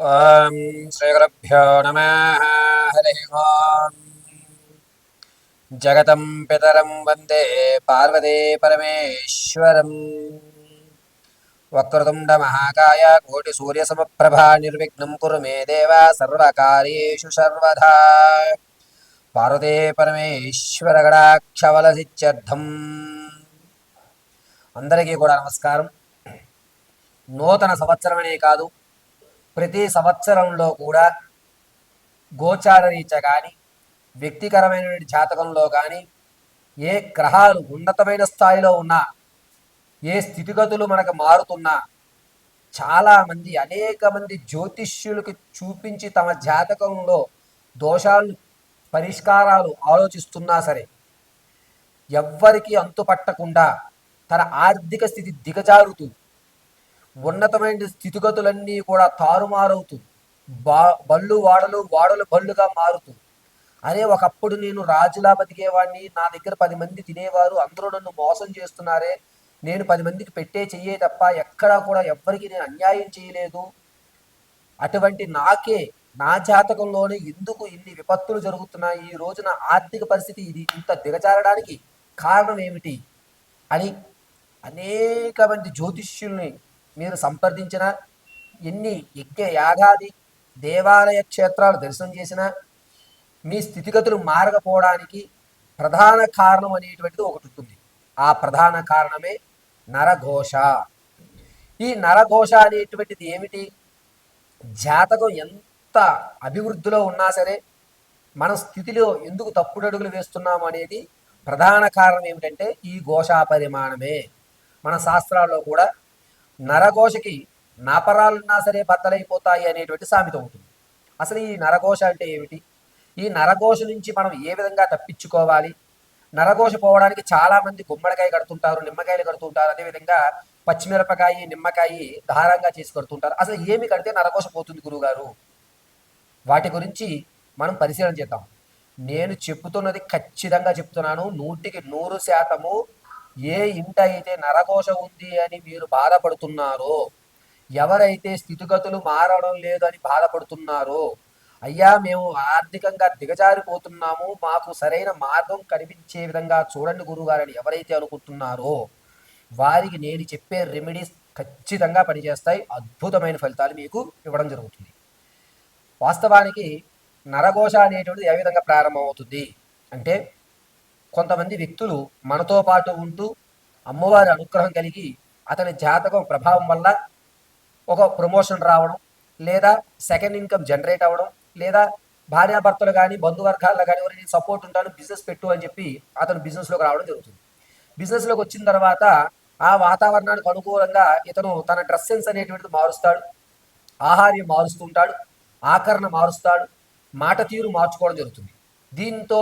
ॐ श्रीगुरुभ्यो नमः हरिः ओम् जगतं पितरं वन्दे पार्वती परमेश्वरम् वक्रतुण्डमहाकाय कोटिसूर्यसमप्रभा निर्विघ्नं कुरु मे देव सर्वकार्येषु सर्वदा పార్వతే పరమేశ్వరగడాక్షవలసిత్యర్థం అందరికీ కూడా నమస్కారం నూతన సంవత్సరమనే కాదు ప్రతి సంవత్సరంలో కూడా గోచార రీత్యా కానీ వ్యక్తికరమైనటువంటి జాతకంలో కానీ ఏ గ్రహాలు ఉన్నతమైన స్థాయిలో ఉన్నా ఏ స్థితిగతులు మనకు మారుతున్నా చాలామంది అనేక మంది జ్యోతిష్యులకు చూపించి తమ జాతకంలో దోషాలను పరిష్కారాలు ఆలోచిస్తున్నా సరే ఎవ్వరికి అంతుపట్టకుండా తన ఆర్థిక స్థితి దిగజారుతూ ఉన్నతమైన స్థితిగతులన్నీ కూడా తారుమారవుతూ బా బళ్ళు వాడలు వాడలు బళ్ళుగా మారుతూ అరే ఒకప్పుడు నేను రాజులా బతికేవాడిని నా దగ్గర పది మంది తినేవారు అందరూ నన్ను మోసం చేస్తున్నారే నేను పది మందికి పెట్టే చెయ్యే తప్ప ఎక్కడా కూడా ఎవ్వరికి నేను అన్యాయం చేయలేదు. అటువంటి నాకే నా జాతకంలోనే ఎందుకు ఇన్ని విపత్తులు జరుగుతున్నాయి? ఈ రోజున ఆర్థిక పరిస్థితి ఇది ఇంత దిగజారడానికి కారణం ఏమిటి? అని అనేక మంది జ్యోతిష్యుల్ని మీరు సంప్రదించిన ఎన్ని యజ్ఞ యాగాది దేవాలయ క్షేత్రాలు దర్శనం చేసినా మీ స్థితిగతులు మారకపోవడానికి ప్రధాన కారణం అనేటువంటిది ఒకటి ఉంటుంది. ఆ ప్రధాన కారణమే నరఘోష. ఈ నరఘోష అనేటువంటిది ఏమిటి? జాతకం ఎంత అభివృద్ధిలో ఉన్నా సరే మన స్థితిలో ఎందుకు తప్పుడు అడుగులు వేస్తున్నాము అనేది ప్రధాన కారణం ఏమిటంటే ఈ ఘోషా పరిమాణమే మన శాస్త్రాల్లో కూడా నరఘోషకి నాపరాలున్నా సరే బద్దలైపోతాయి అనేటువంటి సామెత ఉంటుంది. అసలు ఈ నరఘోష అంటే ఏమిటి? ఈ నరఘోష నుంచి మనం ఏ విధంగా తప్పించుకోవాలి? నరఘోష పోవడానికి చాలా మంది గుమ్మడికాయ కడుతుంటారు నిమ్మకాయలు కడుతుంటారు అదేవిధంగా పచ్చిమిరపకాయ నిమ్మకాయ దారంగా చేసి కడుతుంటారు. అసలు ఏమి కడితే నరఘోష పోతుంది గురువుగారు వాటి గురించి మనం పరిశీలన చేద్దాం. నేను చెప్తున్నది ఖచ్చితంగా చెప్తున్నాను నూటికి నూరు శాతము ఏ ఇంట అయితే నరఘోష ఉంది అని మీరు బాధపడుతున్నారో ఎవరైతే స్థితిగతులు మారడం లేదు అని బాధపడుతున్నారో అయ్యా మేము ఆర్థికంగా దిగజారిపోతున్నాము మాకు సరైన మార్గం కనిపించే విధంగా చూడండి గురుగారని ఎవరైతే అనుకుంటున్నారో వారికి నేను చెప్పే రెమెడీస్ ఖచ్చితంగా పనిచేస్తాయి అద్భుతమైన ఫలితాలు మీకు ఇవ్వడం జరుగుతుంది. వాస్తవానికి నరఘోష అనేటువంటిది ఏ విధంగా ప్రారంభమవుతుంది? అంటే కొంతమంది వ్యక్తులు మనతో పాటు ఉంటూ అమ్మవారి అనుగ్రహం కలిగి అతని జాతకం ప్రభావం వల్ల ఒక ప్రమోషన్ రావడం లేదా సెకండ్ ఇన్కమ్ జనరేట్ అవ్వడం లేదా భార్యాభర్తలు కానీ బంధువర్గాల్లో కానీ ఎవరైనా సపోర్ట్ ఉంటాను బిజినెస్ పెట్టు అని చెప్పి అతను బిజినెస్లోకి రావడం జరుగుతుంది. బిజినెస్లోకి వచ్చిన తర్వాత ఆ వాతావరణానికి అనుకూలంగా ఇతను తన డ్రెస్ సెన్స్ అనేటువంటిది మారుస్తాడు. ఆహార్యం మారుస్తుంటాడు ఆకరణ మారుస్తాడు. మాట తీరు మార్చుకోవడం జరుగుతుంది. దీంతో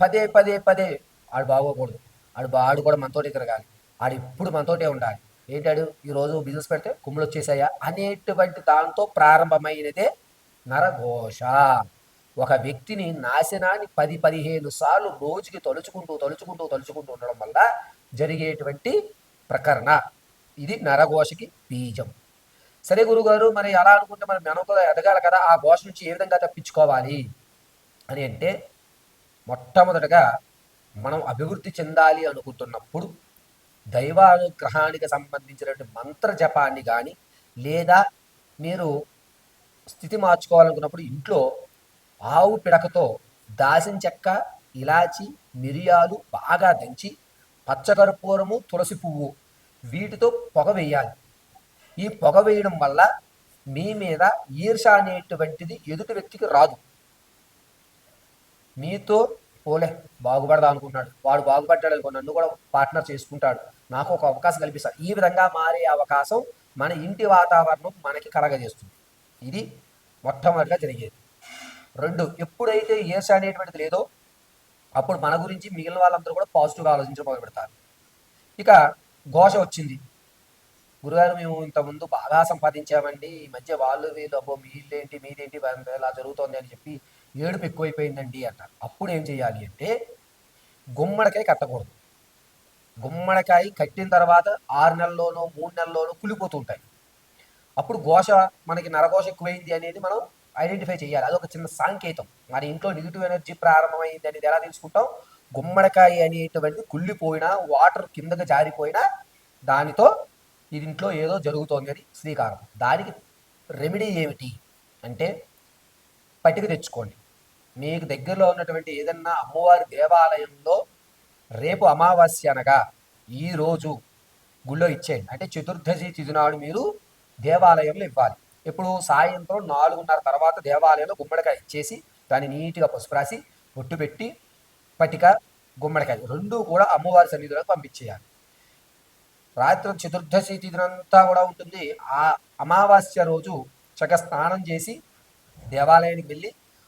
పదే పదే పదే ఆడు బాగోకూడదు. ఆడు బాడు కూడా మనతోటి తిరగాలి. ఆడు ఇప్పుడు మనతోటే ఉండాలి. ఏంటాడు? ఈరోజు బిజినెస్ పెడితే కుమ్ములు వచ్చేసాయా? అనేటువంటి దాంతో ప్రారంభమైనదే నరఘోష. ఒక వ్యక్తిని నాశనాన్ని పది పదిహేను సార్లు రోజుకి తలుచుకుంటూ తలుచుకుంటూ తలుచుకుంటూ ఉండడం వల్ల జరిగేటువంటి ప్రకరణ. ఇది నరఘోషకి బీజం. సరే గురుగారు మరి అలా అనుకుంటే మనం కూడా ఎదగాలి కదా? ఆ ఘోష నుంచి ఏ విధంగా తప్పించుకోవాలి? అని అంటే మొట్టమొదటగా మనం అభివృద్ధి చెందాలి అనుకుంటున్నప్పుడు దైవానుగ్రహానికి సంబంధించినటువంటి మంత్ర జపాన్ని కానీ లేదా మీరు స్థితి మార్చుకోవాలనుకున్నప్పుడు ఇంట్లో ఆవు పిడకతో దాసిన చెక్క ఇలాచి మిరియాలు బాగా దంచి పచ్చకర్పూరము తులసి పువ్వు వీటితో పొగ వేయాలి. ఈ పొగ వేయడం వల్ల మీ మీద ఈర్ష అనేటువంటిది ఎదుటి వ్యక్తికి రాదు. మీతో పోలే బాగుపడదా అనుకుంటున్నాడు. వాడు బాగుపడ్డాడు అనుకో నన్ను కూడా పార్ట్నర్ చేసుకుంటాడు. నాకు ఒక అవకాశం కల్పిస్తాడు ఈ విధంగా మారే అవకాశం మన ఇంటి వాతావరణం మనకి కలగజేస్తుంది. ఇది మొట్టమొదటిగా జరిగేది. రెండు ఎప్పుడైతే ఏస అనేటువంటిది లేదో అప్పుడు మన గురించి మిగిలిన వాళ్ళందరూ కూడా పాజిటివ్గా ఆలోచించడం మొదలు పెడతారు ఇక ఘోష వచ్చింది. గురుగారు మేము ఇంతకుముందు బాగా సంపాదించామండి. ఈ మధ్య వాళ్ళు వీళ్ళు అబ్బో మీళ్ళేంటి మీదేంటి ఇలా జరుగుతోంది అని చెప్పి ఏడుపు ఎక్కువైపోయిందండి అంటారు అప్పుడు ఏం చేయాలి అంటే గుమ్మడికాయ కట్టకూడదు. గుమ్మడికాయ కట్టిన తర్వాత ఆరు నెలల్లోనో మూడు నెలల్లోనో కులిపోతుంటాయి అప్పుడు ఘోష మనకి నరఘోష ఎక్కువైంది అనేది మనం ఐడెంటిఫై చేయాలి. అదొక చిన్న సాంకేతం. మరి ఇంట్లో నెగిటివ్ ఎనర్జీ ప్రారంభమైంది అనేది ఎలా తెలుసుకుంటాం? గుమ్మడికాయ అనేటువంటి కుళ్ళిపోయినా వాటర్ కిందకి జారిపోయినా దానితో ఇది ఇంట్లో ఏదో జరుగుతోంది అని శ్రీకారం. దానికి రెమెడీ ఏమిటి? అంటే పట్టిక తెచ్చుకోండి. మీకు దగ్గరలో ఉన్నటువంటి ఏదన్నా అమ్మవారి దేవాలయంలో రేపు అమావాస్య అనగా ఈ రోజు గుళ్ళో ఇచ్చేయండి. అంటే చతుర్దశి తిథినాడు మీరు దేవాలయంలో ఇవ్వాలి. ఇప్పుడు సాయంత్రం నాలుగున్నర తర్వాత దేవాలయంలో గుమ్మడికాయ ఇచ్చేసి దాన్ని నీట్గా పసుపు రాసి ఒట్టు పెట్టి పటిక గుమ్మడికాయ రెండు కూడా అమ్మవారి సన్నిధిలోకి పంపించేయాలి. రాత్రి చతుర్దశి తిథినంతా కూడా ఉంటుంది. ఆ అమావాస్య రోజు చక్కగా స్నానం చేసి దేవాలయానికి వెళ్ళి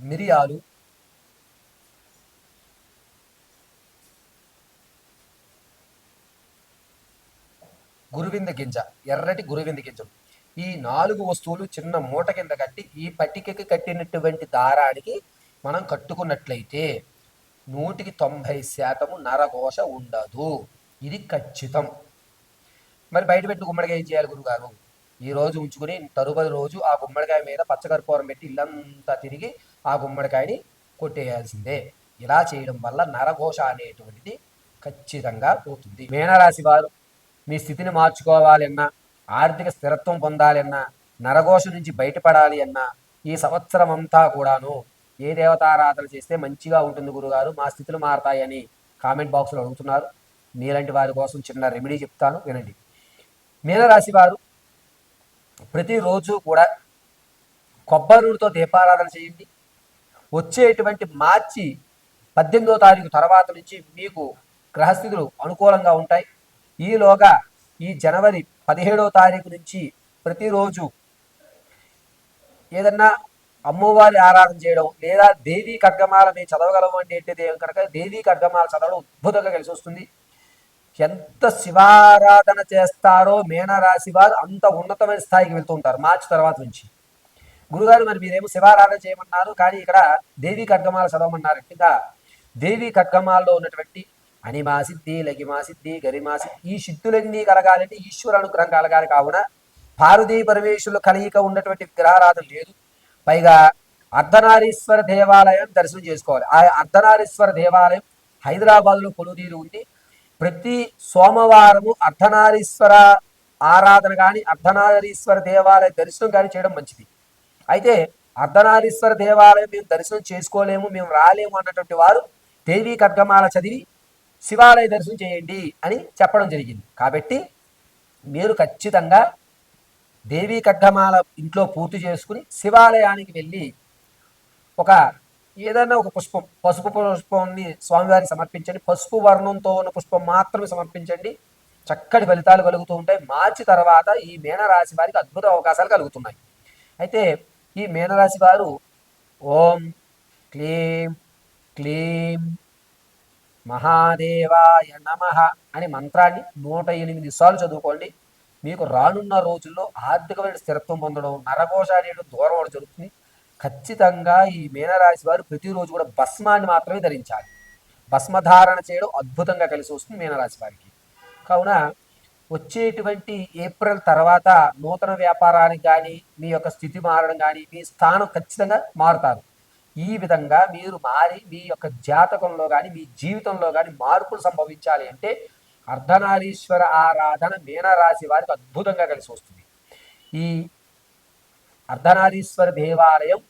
మిరియాలు. గురువింద గింజ ఎర్రటి గురువింద గింజలు ఈ నాలుగు వస్తువులు చిన్న మూట కింద కట్టి ఈ పట్టికకి కట్టినటువంటి దారానికి మనం కట్టుకున్నట్లయితే నూటికి తొంభై శాతము నరఘోష ఉండదు. ఇది ఖచ్చితం. మరి బయట పెట్టి గుమ్మడికాయ ఏం చేయాలి గురుగారు? ఈ రోజు ఉంచుకుని తరువాతి రోజు ఆ గుమ్మడికాయ మీద పచ్చకర్పూరం పెట్టి ఇల్లంతా తిరిగి ఆ గుమ్మడికాయని కొట్టేయాల్సిందే. ఇలా చేయడం వల్ల నరఘోష అనేటువంటిది ఖచ్చితంగా పోతుంది. మీనరాశి వారు మీ స్థితిని మార్చుకోవాలన్నా ఆర్థిక స్థిరత్వం పొందాలన్నా నరఘోష నుంచి బయటపడాలి అన్నా ఈ సంవత్సరం అంతా కూడాను ఏ దేవతారాధన చేస్తే మంచిగా ఉంటుంది గురుగారు? మా స్థితులు మారతాయని కామెంట్ బాక్స్లో అడుగుతున్నారు. మీలాంటి వారి కోసం చిన్న రెమెడీ చెప్తాను. వినండి. మీనరాశి వారు ప్రతిరోజు కూడా కొబ్బరి నూనెతో దీపారాధన చేయండి. వచ్చేటువంటి మార్చి పద్దెనిమిదో తారీఖు తర్వాత నుంచి మీకు గ్రహస్థితులు అనుకూలంగా ఉంటాయి. ఈలోగా ఈ జనవరి పదిహేడవ తారీఖు నుంచి ప్రతిరోజు ఏదన్నా అమ్మవారి ఆరాధన చేయడం లేదా దేవీ ఖడ్గమాల మేము చదవగలము అంటే ఏంటిది? కనుక దేవీ కర్గమాల చదవడం అద్భుతంగా కలిసి వస్తుంది. ఎంత శివారాధన చేస్తారో మీనరాశి వారు అంత ఉన్నతమైన స్థాయికి వెళ్తూ ఉంటారు మార్చి తర్వాత నుంచి. గురుగారు మరి మీరేమో శివారాధన చేయమన్నారు కానీ ఇక్కడ దేవీ ఖడ్గమాల చదవమన్నారు. ఇంకా దేవీ ఖడ్గమాల్లో ఉన్నటువంటి అనిమా సిద్ధి లగిమా సిద్ధి గరిమా సిద్ధి ఈ సిద్ధులన్నీ కలగాలంటే ఈశ్వర అనుగ్రహం కలగాలి. కావున పార్వతీ పరమేశ్వరులు కలయిక ఉన్నటువంటి విగ్రహారాధన లేదు. పైగా అర్ధనారీశ్వర దేవాలయం దర్శనం చేసుకోవాలి. ఆ అర్ధనారీశ్వర దేవాలయం హైదరాబాద్లో కొలుదీరు ఉంది. ప్రతి సోమవారము అర్ధనారీశ్వర ఆరాధన కానీ అర్ధనారీశ్వర దేవాలయ దర్శనం కానీ చేయడం మంచిది. అయితే అర్ధనారీశ్వర దేవాలయం మేము దర్శనం చేసుకోలేము మేము రాలేము అన్నటువంటి వారు దేవీ కర్గమాల చదివి శివాలయ దర్శనం చేయండి అని చెప్పడం జరిగింది. కాబట్టి మీరు ఖచ్చితంగా దేవీ కడ్డమాల ఇంట్లో పూర్తి చేసుకుని శివాలయానికి వెళ్ళి ఒక ఏదైనా ఒక పుష్పం పసుపు పుష్పాన్ని స్వామివారికి సమర్పించండి. పసుపు వర్ణంతో ఉన్న పుష్పం మాత్రమే సమర్పించండి. చక్కటి ఫలితాలు కలుగుతూ ఉంటాయి. మార్చి తర్వాత ఈ మేనరాశి వారికి అద్భుత అవకాశాలు కలుగుతున్నాయి. అయితే ఈ మేనరాశి వారు ఓం క్లీం క్లీం మహాదేవాయ నమ అనే మంత్రాన్ని నూట ఎనిమిది సార్లు చదువుకోండి. మీకు రానున్న రోజుల్లో ఆర్థికమైన స్థిరత్వం పొందడం నరఘోష దూరం జరుగుతుంది. ఖచ్చితంగా ఈ మీనరాశి వారు ప్రతిరోజు కూడా భస్మాన్ని మాత్రమే ధరించాలి. భస్మధారణ చేయడం అద్భుతంగా కలిసి వస్తుంది మీనరాశి వారికి. కావున వచ్చేటువంటి ఏప్రిల్ తర్వాత నూతన వ్యాపారానికి కానీ మీ యొక్క స్థితి మారడం కానీ మీ స్థానం ఖచ్చితంగా మారుతారు. ఈ విధంగా మీరు మారి మీ యొక్క జాతకంలో కానీ మీ జీవితంలో కానీ మార్పులు సంభవించాలి అంటే అర్ధనారీశ్వర ఆరాధన మీనరాశి వారికి అద్భుతంగా కలిసి వస్తుంది. ఈ అర్ధనారీశ్వర దేవాలయం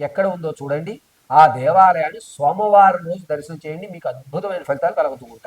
ఎక్కడ ఉందో చూడండి. ఆ దేవాలయాన్ని సోమవారం రోజు దర్శనం చేయండి. మీకు అద్భుతమైన ఫలితాలు కలుగుతూ ఉంటాయి.